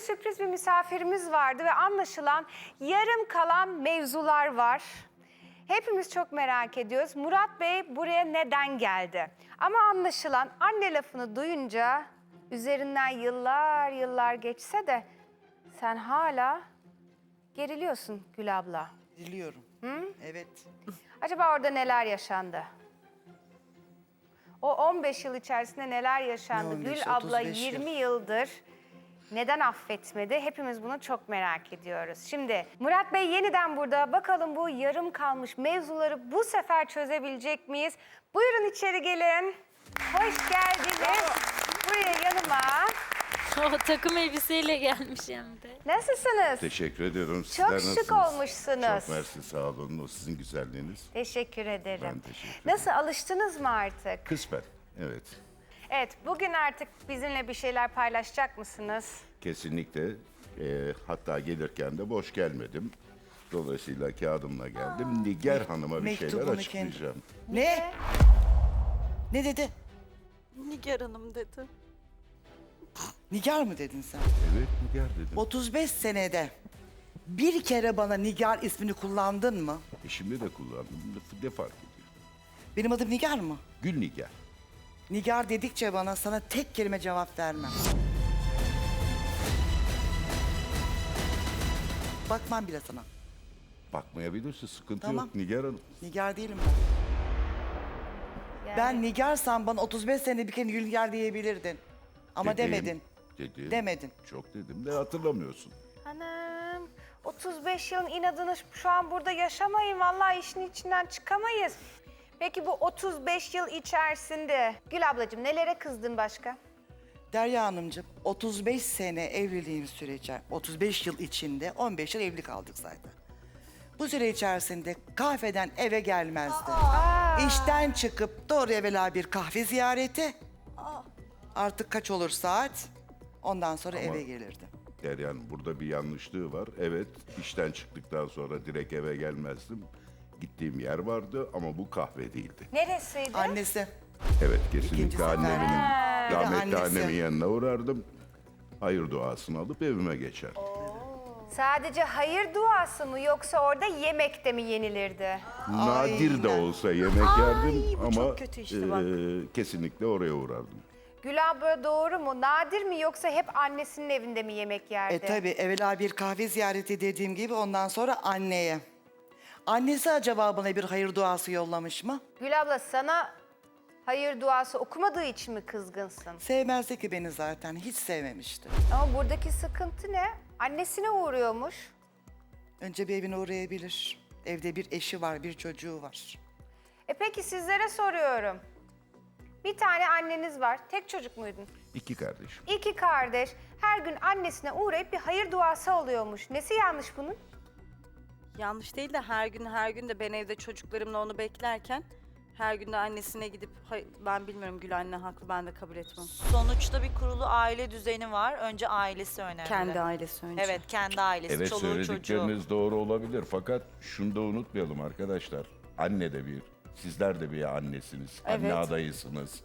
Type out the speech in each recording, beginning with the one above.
Sürpriz bir misafirimiz vardı ve anlaşılan yarım kalan mevzular var. Hepimiz çok merak ediyoruz. Murat Bey buraya neden geldi? Ama anlaşılan anne lafını duyunca üzerinden yıllar yıllar geçse de sen hala geriliyorsun Gül abla. Diliyorum. Evet. Acaba orada neler yaşandı? O 15 yıl içerisinde neler yaşandı? Ne 15, Gül abla 35 yıl. 20 yıldır neden affetmedi? Hepimiz bunu çok merak ediyoruz. Şimdi Murat Bey yeniden burada. Bakalım bu yarım kalmış mevzuları bu sefer çözebilecek miyiz? Buyurun içeri gelin. Hoş geldiniz. Buyurun yanıma. O takım elbiseyle gelmiş hem de. Nasılsınız? Teşekkür ediyorum. Çok Sizler şık nasılsınız? olmuşsunuz. Çok mersi sağ olun. O sizin güzelliğiniz. Teşekkür ederim. Ben teşekkür ederim. Nasıl alıştınız mı artık? Kısmen. Evet. Evet, bugün artık bizimle bir şeyler paylaşacak mısınız? Kesinlikle. Ee, hatta gelirken de boş gelmedim. Dolayısıyla kağıdımla geldim. Niger Hanım'a bir şeyler Mektubunu açıklayacağım. Ne? Ne dedi? Nigar Hanım dedi. Nigar mı dedin sen? Evet Niger dedim. 35 senede bir kere bana Nigar ismini kullandın mı? Eşimle de kullandım. Ne, ne fark ediyor? Benim adım Nigar mı? Gül Niger. Nigar dedikçe bana sana tek kelime cevap vermem. Bakmam bile sana. Bakmayabilirsin. Sıkıntı Tamam. yok Niger Hanım. Nigar değilim ben. Ben Nigar'sam bana 35 sene bir kere Nigar diyebilirdin. Ama Dedim, demedin. Dedim. Demedin. Çok dedim de hatırlamıyorsun. Hanım, 35 yılın inadını şu an burada yaşamayın. Vallahi işin içinden çıkamayız. Peki bu 35 yıl içerisinde Gül ablacığım nelere kızdın başka? Derya Hanımcığım 35 sene evliliğim sürece 35 yıl içinde 15 yıl evli kaldık zaten. Bu süre içerisinde kahveden eve gelmezdi. İşten çıkıp doğru evvela bir kahve ziyareti. Artık kaç olur saat? Ondan sonra eve gelirdi. Deryan burada bir yanlışlığı var. Evet işten çıktıktan sonra direkt eve gelmezdim. Gittiğim yer vardı ama bu kahve değildi. Neresiydi? Annesi Evet İkinci kesinlikle sefer. annemin, Bir de rahmetli annesi. annemin yanına uğrardım. Hayır duasını alıp evime geçer. Sadece hayır duası mı yoksa orada yemekte mi yenilirdi? Nadir de olsa yemek yerdim bu ama çok kötü işte bak. eee, kesinlikle oraya uğrardım. Gül abla doğru mu? Nadir mi yoksa hep annesinin evinde mi yemek yerdi? E tabi evvela bir kahve ziyareti dediğim gibi ondan sonra anneye. Annesi acaba bana bir hayır duası yollamış mı? Gül abla sana hayır duası okumadığı için mi kızgınsın? Sevmezdi ki beni zaten. Hiç sevmemişti. Ama buradaki sıkıntı ne? Annesine uğruyormuş. Önce bir evine uğrayabilir. Evde bir eşi var, bir çocuğu var. E peki sizlere soruyorum. Bir tane anneniz var. Tek çocuk muydun? İki kardeşim. İki kardeş her gün annesine uğrayıp bir hayır duası oluyormuş. Nesi yanlış bunun? Yanlış değil de her gün her gün de ben evde çocuklarımla onu beklerken her gün de annesine gidip "Hay- ben bilmiyorum Gül anne haklı ben de kabul etmem. Sonuçta bir kurulu aile düzeni var. Önce ailesi önemli. Kendi ailesi önce. Evet, kendi ailesi, Evet çoluğu çocuğu. söyledikleriniz doğru olabilir fakat şunu da unutmayalım arkadaşlar. Anne de bir, sizler de bir annesiniz, anne Evet. adayısınız.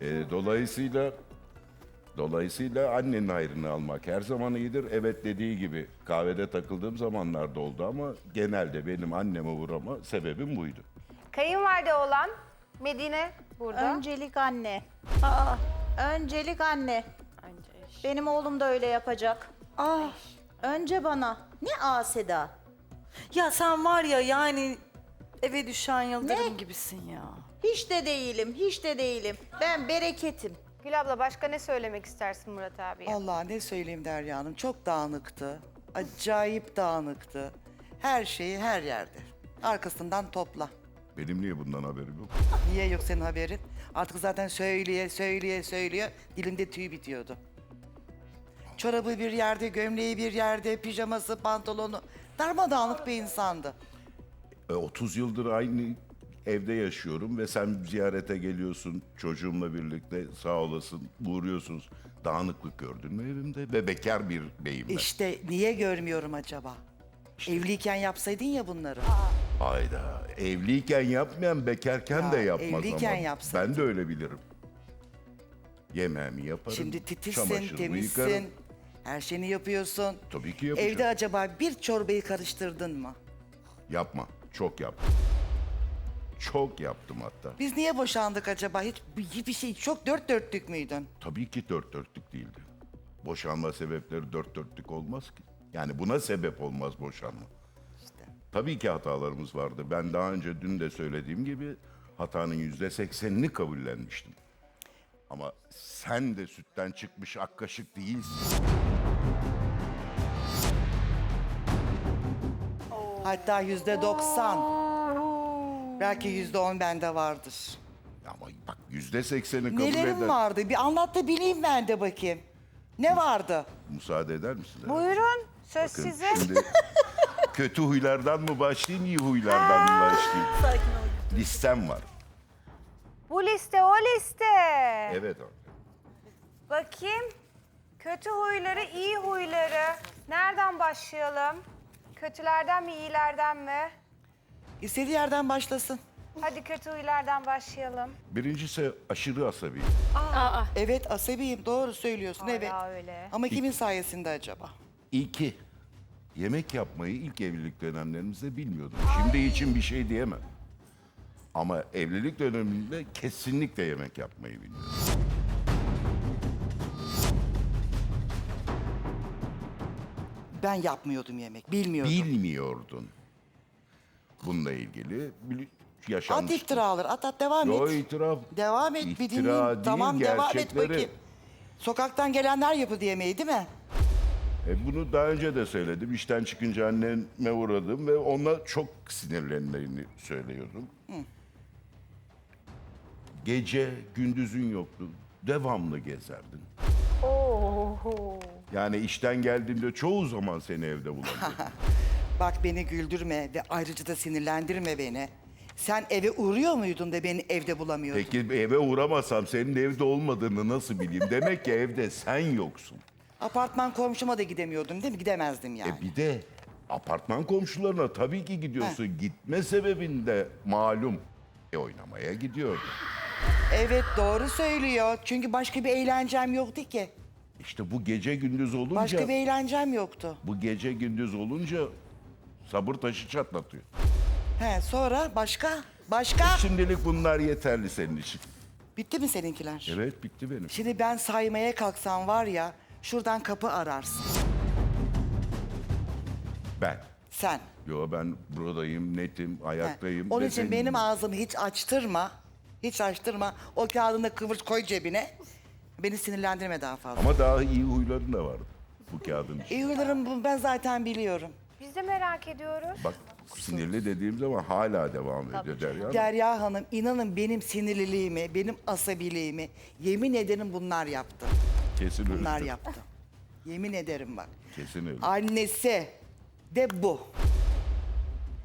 Ee, dolayısıyla dolayısıyla annenin hayrını almak her zaman iyidir. Evet dediği gibi kahvede takıldığım zamanlar da oldu ama genelde benim anneme uğrama sebebim buydu. Kayınvalide olan Medine burada. Öncelik anne. Aa, öncelik anne. Benim oğlum da öyle yapacak. Ah, önce bana. Ne A Seda? Ya sen var ya yani eve düşen yıldırım Ne? gibisin ya. Hiç de değilim, hiç de değilim. Ben bereketim. Gül abla başka ne söylemek istersin Murat abiye? Allah ne söyleyeyim Derya Hanım. Çok dağınıktı. Acayip dağınıktı. Her şeyi her yerde. Arkasından topla. Benim niye bundan haberim yok? Niye yok senin haberin? Artık zaten söyleye söyleye söyleye dilimde tüy bitiyordu. Çorabı bir yerde, gömleği bir yerde, pijaması, pantolonu. Darmadağınık bir insandı. E, 30 yıldır aynı evde yaşıyorum ve sen ziyarete geliyorsun çocuğumla birlikte sağ olasın uğruyorsunuz. Dağınıklık gördün mü evimde ve bekar bir beyim ben. İşte niye görmüyorum acaba? Evliyken yapsaydın ya bunları. Hayda evliyken yapmayan bekarken de Ya, yapmaz evliyken ama. yapsaydın. Ben de öyle bilirim. Yemeğimi yaparım. Şimdi titizsin, çamaşırımı temizsin. yıkarım. Her şeyini yapıyorsun. Tabii ki yapacağım. Evde acaba bir çorbayı karıştırdın mı? Yapma. Çok yaptım. Çok yaptım hatta. Biz niye boşandık acaba? Hiç hiçbir şey çok dört dörtlük müydün? Tabii ki dört dörtlük değildi. Boşanma sebepleri dört dörtlük olmaz ki. Yani buna sebep olmaz boşanma. Tabii ki hatalarımız vardı. Ben daha önce dün de söylediğim gibi hatanın yüzde seksenini kabullenmiştim. Ama sen de sütten çıkmış ak kaşık değilsin. Hatta yüzde doksan. Belki yüzde on bende vardır. Ama bak yüzde sekseni kabul Nelerim eder. vardı? Bir anlat da bileyim ben de bakayım. Ne vardı? Müsaade eder misin? Buyurun söz Bakın sizin. şimdi kötü huylardan mı başlayayım, iyi huylardan mı başlayayım? Listem var. Bu liste o liste. Evet abi. Bakayım. Kötü huyları, iyi huyları. Nereden başlayalım? Kötülerden mi, iyilerden mi? İstediği yerden başlasın. Hadi kötü huylardan başlayalım. Birincisi aşırı asabi. Aa, Evet asabiyim doğru söylüyorsun Hala evet. öyle. Ama kimin sayesinde acaba? İki, yemek yapmayı ilk evlilik dönemlerimizde bilmiyordum. Şimdi için bir şey diyemem. Ama evlilik döneminde kesinlikle yemek yapmayı biliyorum. Ben yapmıyordum yemek bilmiyordum. Bilmiyordun. Bununla ilgili bili- at yaşanmış. iftiralar at at devam Yo et. itiraf. Devam et bir İftira dinleyeyim. değil, Tamam devam et gerçekleri. bakayım. Sokaktan gelenler yapı yemeği değil mi? E bunu daha önce de söyledim. İşten çıkınca anneme uğradım ve ona çok sinirlendiğini söylüyordum. Gece gündüzün yoktu. Devamlı gezerdin. Yani işten geldiğimde çoğu zaman seni evde bulabilirdim. Bak beni güldürme ve ayrıca da sinirlendirme beni. Sen eve uğruyor muydun da beni evde bulamıyordun? Peki eve uğramasam senin evde olmadığını nasıl bileyim? Demek ki evde sen yoksun. Apartman komşuma da gidemiyordum değil mi? Gidemezdim yani. E bir de apartman komşularına tabii ki gidiyorsun. Gitme sebebin de malum. E oynamaya gidiyordun. Evet doğru söylüyor. Çünkü başka bir eğlencem yoktu ki. İşte bu gece gündüz olunca... Başka bir eğlencem yoktu. Bu gece gündüz olunca sabır taşı çatlatıyor. He sonra başka? Başka? Şimdilik bunlar yeterli senin için. Bitti mi seninkiler? Evet bitti benim. Şimdi ben saymaya kalksam var ya şuradan kapı ararsın. Ben. Sen. Yo ben buradayım, netim, He. ayaktayım. Onun ve için benim ağzımı hiç açtırma. Hiç açtırma. O kağıdını kıvır koy cebine. Beni sinirlendirme daha fazla. Ama daha iyi huyların da vardı bu kağıdın içinde. İyi huylarım bu, ben zaten biliyorum. Biz de merak ediyoruz. Bak sinirli dediğim zaman hala devam ediyor Derya. Derya Hanım inanın benim sinirliliğimi, benim asabiliğimi yemin ederim bunlar yaptı. Kesin öyle. Bunlar yaptı. Yemin ederim bak. Kesin öyle. Annesi de bu.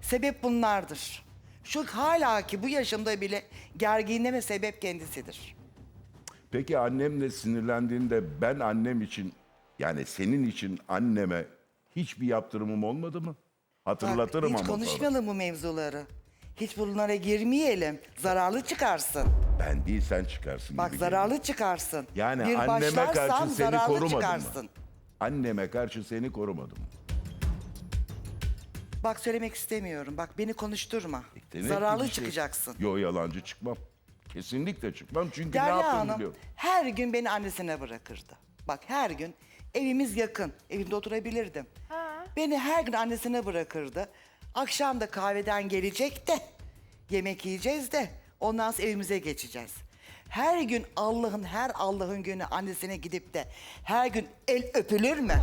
Sebep bunlardır. Şu hala ki bu yaşımda bile gerginliğime sebep kendisidir. Peki annemle sinirlendiğinde ben annem için yani senin için anneme hiçbir yaptırımım olmadı mı? Hatırlatırım Bak, ama hiç sonra. konuşmayalım bu mevzuları. Hiç bunlara girmeyelim. Zararlı çıkarsın. Ben değil sen çıkarsın Bak gibi zararlı çıkarsın. Yani Bir anneme başlarsam karşı seni zararlı korumadım çıkarsın. mı? Anneme karşı seni korumadım. Bak söylemek istemiyorum. Bak beni konuşturma. Demek ki zararlı bir şey- çıkacaksın. Yo yalancı çıkmam. Kesinlikle çıkmam çünkü ne Derya yaptığımı Hanım biliyorum. her gün beni annesine bırakırdı. Bak her gün evimiz yakın. Evimde oturabilirdim. Beni her gün annesine bırakırdı. Akşam da kahveden gelecek de yemek yiyeceğiz de ondan sonra evimize geçeceğiz. Her gün Allah'ın her Allah'ın günü annesine gidip de her gün el öpülür mü?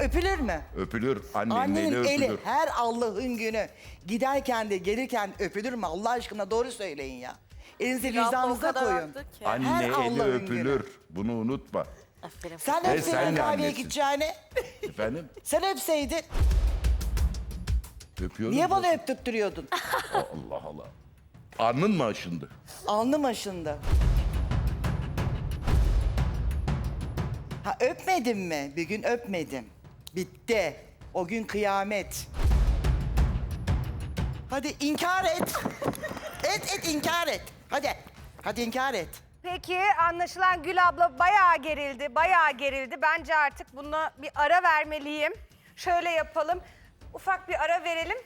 Öpülür mü? Öpülür. Annenin, Annenin eli eli öpülür. her Allah'ın günü giderken de gelirken öpülür mü? Allah aşkına doğru söyleyin ya. Elinizi o vicdanınıza kadar koyun. haklı ki. Anne Her eli Allah'ın öpülür. günü. Bunu unutma. Aferin. Sen Ve öpseydin sen de kahveye annesin. gideceğine. Efendim? Sen öpseydin. Öpüyorum. Niye bana öptürtürüyordun? Allah Allah. Alnın mı aşındı? Alnım aşındı. Ha öpmedim mi? Bir gün öpmedim. Bitti. O gün kıyamet. Hadi inkar et. et et inkar et. Hadi. Hadi inkar et. Peki anlaşılan Gül abla bayağı gerildi, bayağı gerildi. Bence artık buna bir ara vermeliyim. Şöyle yapalım. Ufak bir ara verelim.